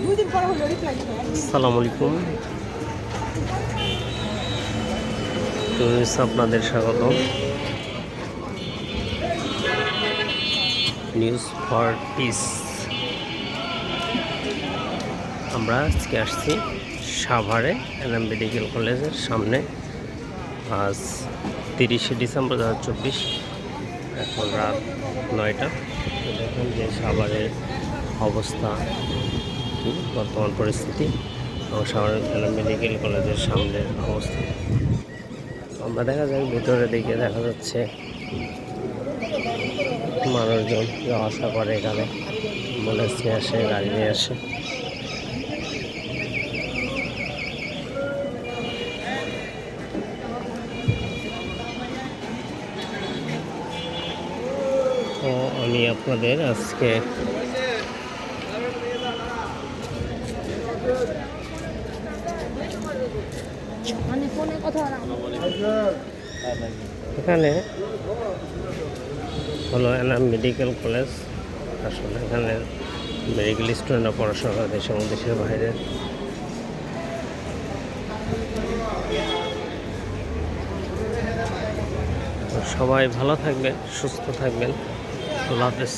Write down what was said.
আসসালামু আলাইকুম। আপনাদের স্বাগত। নিউজ ফর পিস আমরা আজকে আসছি সাভারে এনএম মেডিকেল কলেজের সামনে। আজ তিরিশে ডিসেম্বর দু হাজার চব্বিশ, এখন রাত নয়টা। দেখুন যে সাভারের অবস্থা। কি বর্তমান পরিস্থিতি এবং এনএম মেডিকেল কলেজের সামনের অবস্থা। আমরা দেখা যায় ভিতরের দিকে দেখা যাচ্ছে মানুষজন আসা করে এখানে অ্যাম্বুলেন্স নিয়ে আসে, গাড়ি নিয়ে আসে। আমি আপনাদের আজকে এখানে হলো এনাম মেডিকেল কলেজ, আসলে এখানে মেডিকেল স্টুডেন্টরা পড়াশোনা করে দেশ এবং দেশের বাইরে। সবাই ভালো থাকবেন, সুস্থ থাকবেন। আল্লাহ হাফেজ।